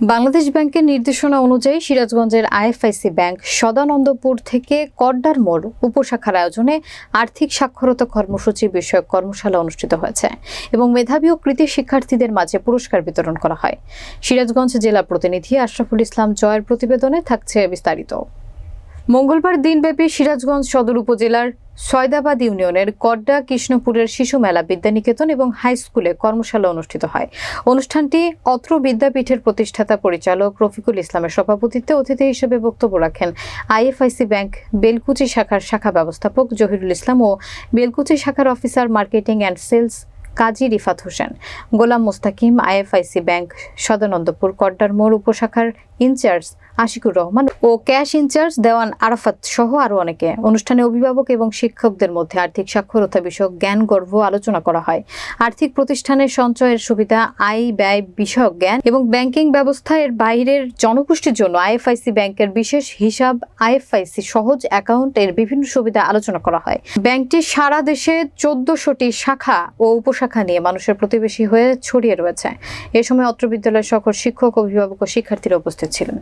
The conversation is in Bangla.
বাংলাদেশ ব্যাংকের নির্দেশনা অনুযায়ী সিরাজগঞ্জের আইএফআইসি ব্যাংক সদানন্দপুর থেকে কড্ডার মোড় উপশাখার আয়োজনে আর্থিক সাক্ষরতা কর্মসূচি বিষয়ক কর্মশালা অনুষ্ঠিত হয়েছে এবং মেধাবী ও কৃতি শিক্ষার্থীদের মাঝে পুরস্কার বিতরণ করা হয়। সিরাজগঞ্জ জেলা প্রতিনিধি আশরাফুল ইসলাম জয়ের প্রতিবেদনে থাকছে বিস্তারিত। মঙ্গলবার দিনব্যাপী সিরাজগঞ্জ সদর উপজেলার সয়দাবাদ ইউনিয়নের কড্ডা কৃষ্ণপুরের শিশু মেলা, বিদ্যানিকেতন এবং হাই স্কুলে কর্মশালা অনুষ্ঠিত হয়। অনুষ্ঠানটি অত্র বিদ্যাপীঠের প্রতিষ্ঠাতা পরিচালক রফিকুল ইসলামের সভাপতিত্বে অতিথি হিসেবে বক্তব্য রাখেন আইএফআইসি ব্যাংক, বেলকুচি শাখার শাখা ব্যবস্থাপক জহিরুল ইসলাম ও বেলকুচি শাখার officer marketing and sales Kazi Rifat Hossain. Golam Mostakim, IFIC bank, Sadanandapur, Kaddar Mor উপশাখার in charge Ashikur Rahman ও ক্যাশ ইনচার্জ দেওয়ান আরাফাত সহ আরও অনেকে। অনুষ্ঠানে অভিভাবক এবং শিক্ষকদের মধ্যে আর্থিক সাক্ষরতা বিষয়ক জ্ঞান গর্ভ আলোচনা করা হয়। আর্থিক প্রতিষ্ঠানের সঞ্চয়ের সুবিধা, আয় ব্যয় বিষয়ক জ্ঞান এবং ব্যাংকিং ব্যবস্থা এর বাইরের জনগোষ্ঠীর জন্য আইএফআইসি ব্যাংকের বিশেষ হিসাব, আইএফআইসি সহজ অ্যাকাউন্ট এর বিভিন্ন সুবিধা আলোচনা করা হয়। ব্যাংকটি সারা দেশে চোদ্দশোটি শাখা ও উপশাখা নিয়ে মানুষের প্রতিবেশী হয়ে ছড়িয়ে রয়েছে। এ সময় অত্র বিদ্যালয়ের সকল শিক্ষক, অভিভাবক ও শিক্ষার্থীরা উপস্থিত ছিলেন